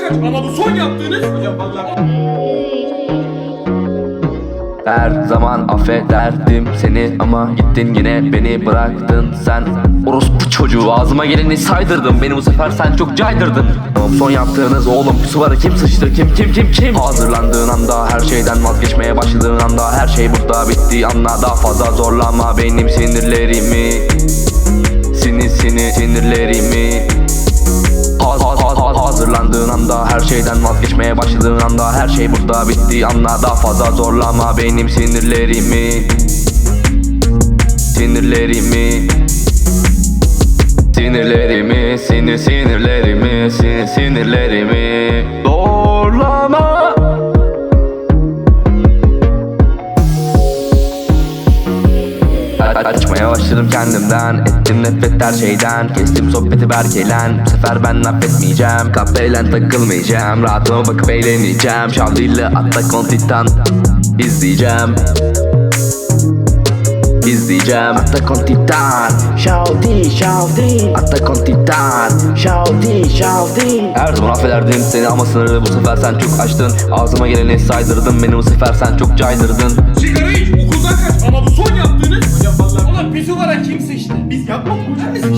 kaç. Ama bu son yaptığınız. Hocam. Her zaman affederdim seni ama gittin yine beni bıraktın. Sen Orospu çocuğu ağzıma geleni saydırdın. Beni bu sefer sen çok caydırdın. Tamam son yaptığınız oğlum pusuvara kim sıçtı kim kim kim kim? Hazırlandığın anda her şeyden vazgeçmeye başladığın anda Her şey burada bittiği anda daha fazla zorlama benim sinirlerimi. Sinir sinir sinirlerimi şeyden vazgeçmeye başladığın anda Her şey burada bittiği anda daha fazla zorlama benim sinirlerimi. Sinirlerimi. Sinirlerimi sinir sinirlerimi sinir sinirlerimi. Zorlama A- Açmaya başladım kendimden. Ettim nefret her şeyden. Kestim sohbeti berkelen Bu sefer ben affetmeyeceğim. Kahveyle takılmayacağım. Rahatıma bakıp eğleneceğim. Şavliyle Attack on Titan İzleyeceğim. İzleyeceğim. Attack on Titan Şavdi Şavdi. Attack on Titan Şavdi Şavdi. Her zaman affederdim seni ama sınırı bu sefer sen çok açtın. Ağzıma geleni saydırdın Beni bu sefer sen çok caydırdın Pisuvara kim sıçtı? Biz yapmadık hocam?